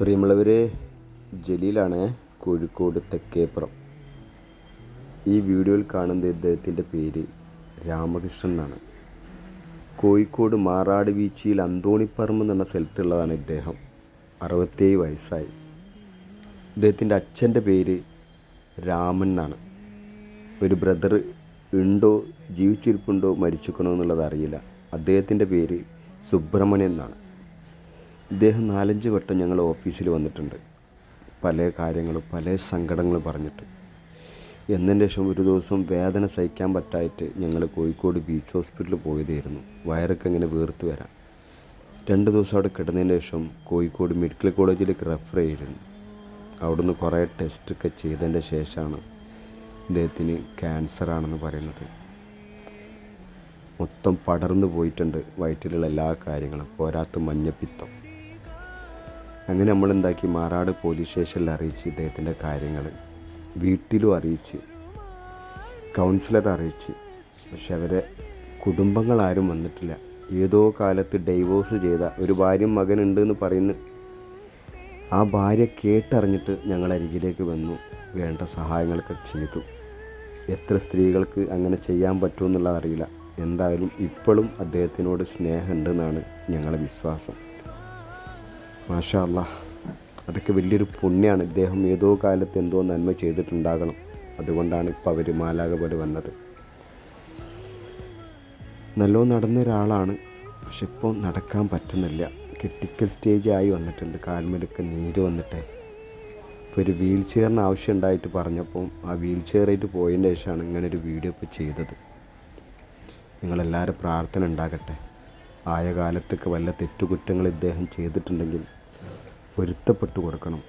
പ്രിയമുള്ളവരെ ജലീലാണ് കോഴിക്കോട് തെക്കേപ്പുറം. ഈ വീഡിയോയിൽ കാണുന്ന ഇദ്ദേഹത്തിന്റെ പേര് രാമകൃഷ്ണൻ എന്നാണ്. കോഴിക്കോട് മാറാട് ബീച്ചിൽ അന്തോണിപ്പറമ്പ് എന്ന സ്ഥലത്തുള്ളതാണ് ഇദ്ദേഹം. അറുപത്തേഴ് വയസ്സായി. ഇദ്ദേഹത്തിന്റെ അച്ഛന്റെ പേര് രാമൻ എന്നാണ്. ഒരു ബ്രദർ ഉണ്ടോ ജീവിച്ചിരിപ്പുണ്ടോ മരിച്ചിരിക്കണോ എന്നുള്ളത് അറിയില്ല. അദ്ദേഹത്തിന്റെ പേര് സുബ്രഹ്മണ്യൻ എന്നാണ്. ഇദ്ദേഹം നാലഞ്ച് വട്ടം ഞങ്ങൾ ഓഫീസിൽ വന്നിട്ടുണ്ട്. പല കാര്യങ്ങളും പല സങ്കടങ്ങളും പറഞ്ഞിട്ട്. എന്നതിന് ശേഷം ഒരു ദിവസം വേദന സഹിക്കാൻ പറ്റായിട്ട് ഞങ്ങൾ കോഴിക്കോട് ബീച്ച് ഹോസ്പിറ്റലിൽ പോയതായിരുന്നു. വയറൊക്കെ ഇങ്ങനെ വീർത്ത് വരാം. രണ്ട് ദിവസം അവിടെ കിടന്നതിന് ശേഷം കോഴിക്കോട് മെഡിക്കൽ കോളേജിലേക്ക് റെഫർ ചെയ്തിരുന്നു. അവിടുന്ന് കുറേ ടെസ്റ്റൊക്കെ ചെയ്തതിന്റെ ശേഷമാണ് ഇദ്ദേഹത്തിന് ക്യാൻസറാണെന്ന് പറയുന്നത്. മൊത്തം പടർന്നു പോയിട്ടുണ്ട് വയറ്റിലുള്ള എല്ലാ കാര്യങ്ങളും. പോരാത്ത മഞ്ഞപ്പിത്തം. അങ്ങനെ നമ്മൾ എന്താക്കി മാറാട് പോലീസ് സ്റ്റേഷനിൽ അറിയിച്ച് ഇദ്ദേഹത്തിന്റെ കാര്യങ്ങൾ വീട്ടിലും അറിയിച്ച്. കൗൺസിലർ അറിയിച്ച്. പക്ഷെ അവരെ കുടുംബങ്ങളാരും വന്നിട്ടില്ല. ഏതോ കാലത്ത് ഡൈവോഴ്സ് ചെയ്ത ഒരു ഭാര്യയും മകനുണ്ട് എന്ന് പറയുന്നു ആ ഭാര്യ കേട്ടറിഞ്ഞിട്ട് ഞങ്ങൾ അരികിലേക്ക് വന്നു. വേണ്ട സഹായങ്ങളൊക്കെ ചെയ്തു. എത്ര സ്ത്രീകൾക്ക് അങ്ങനെ ചെയ്യാൻ പറ്റുമെന്നുള്ളത് അറിയില്ല. എന്തായാലും ഇപ്പോഴും അദ്ദേഹത്തിനോട് സ്നേഹമുണ്ടെന്നാണ് ഞങ്ങളുടെ വിശ്വാസം. മാഷാ അല്ലാ അതൊക്കെ വലിയൊരു പുണ്യമാണ് ഇദ്ദേഹം ഏതോ കാലത്ത് എന്തോ നന്മ ചെയ്തിട്ടുണ്ടാകണം. അതുകൊണ്ടാണ് ഇപ്പോൾ അവർ മാലാകപടി വന്നത്. നല്ലോ നടന്ന ഒരാളാണ്. പക്ഷെ ഇപ്പോൾ നടക്കാൻ പറ്റുന്നില്ല. ക്രിട്ടിക്കൽ സ്റ്റേജ് ആയി വന്നിട്ടുണ്ട്. കാൽമേലൊക്കെ നീര് വന്നിട്ടേ. ഇപ്പോൾ ഒരു വീൽ ചെയറിന് ആവശ്യം ഉണ്ടായിട്ട് പറഞ്ഞപ്പോൾ ആ വീൽ ചെയറായിട്ട് പോയതിന്റെ ശേഷമാണ് ഇങ്ങനെ ഒരു വീഡിയോ ഇപ്പോൾ ചെയ്തത്. നിങ്ങളെല്ലാവരും പ്രാർത്ഥന ഉണ്ടാകട്ടെ. ആയ കാലത്തൊക്കെ വല്ല തെറ്റുകുറ്റങ്ങൾ ഇദ്ദേഹം ചെയ്തിട്ടുണ്ടെങ്കിൽ പൊരുത്തപ്പെട്ടു കൊടുക്കണം.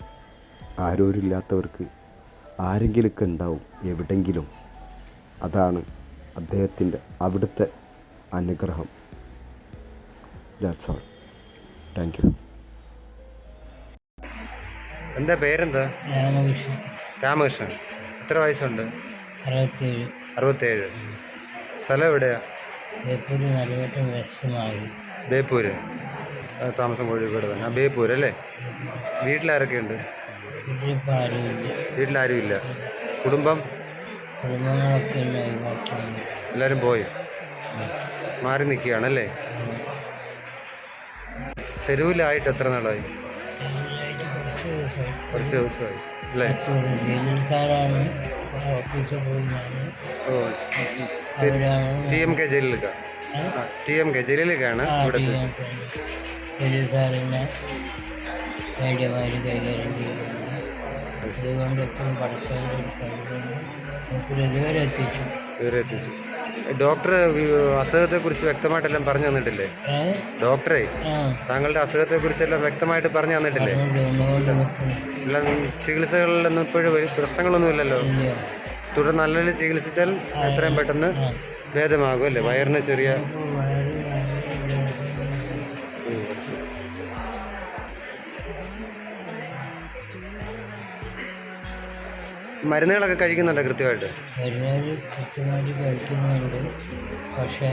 ആരോരില്ലാത്തവർക്ക് ആരെങ്കിലുമൊക്കെ ഉണ്ടാവും എവിടെങ്കിലും. അതാണ് അദ്ദേഹത്തിന്റെ അവിടുത്തെ അനുഗ്രഹം. ദാറ്റ്സ് ഓൾ താങ്ക് യു എന്താ പേരെന്താ? രാമകൃഷ്ണൻ. രാമകൃഷ്ണൻ. എത്ര വയസ്സുണ്ട്? അറുപത്തേഴ്. അറുപത്തേഴ്. സ്ഥലം എവിടെയാ? ബേപ്പൂര് നടുവട്ടം ബേപ്പൂര്. താമസം കോഴിക്കോട് തന്നെ. ബേപ്പൂർ അല്ലേ? വീട്ടിലാരൊക്കെ ഉണ്ട് വീട്ടിലാരും ഇല്ല കുടുംബം എല്ലാവരും പോയി? മാറി നിൽക്കുകയാണല്ലേ? തെരുവിലായിട്ട് എത്ര നാളായി? കുറച്ച് ദിവസമായി അല്ലേ? ഓ ടി എം കെ ജലീലിക്ക ടി എം കെ ജലീലിക്കാണ് ഇവിടെ ഇവിടുത്തെ ജലീൽ സാറിനെ വേണ്ടിയമാതിരി കൈകാര്യം ചെയ്യുന്നുണ്ട്. അതുകൊണ്ട് എപ്പോഴും പഠിക്കാതെ ഒരു എത്തിച്ചു ഇവരെ എത്തിച്ചു കുറിച്ച് അസുഖത്തെക്കുറിച്ച് വ്യക്തമായിട്ടെല്ലാം പറഞ്ഞു തന്നിട്ടില്ലേ ഡോക്ടറെ താങ്കളുടെ അസുഖത്തെ കുറിച്ചെല്ലാം വ്യക്തമായിട്ട് പറഞ്ഞു തന്നിട്ടില്ലേ എല്ലാം ചികിത്സകളിലൊന്നും ഇപ്പോഴും ഒരു പ്രശ്നങ്ങളൊന്നും ഇല്ലല്ലോ ഇല്ല തുടർ നല്ല ചികിത്സിച്ചാൽ എത്രയും പെട്ടെന്ന് ഭേദമാകും അല്ലേ വയറിന് ചെറിയ മനസ്സിലായി. മരുന്നുകളൊക്കെ കഴിക്കുന്നുണ്ടോ കൃത്യമായിട്ട് മരുന്നുകൾ കൃത്യമായിട്ട് കഴിക്കുന്നുണ്ട് പക്ഷേ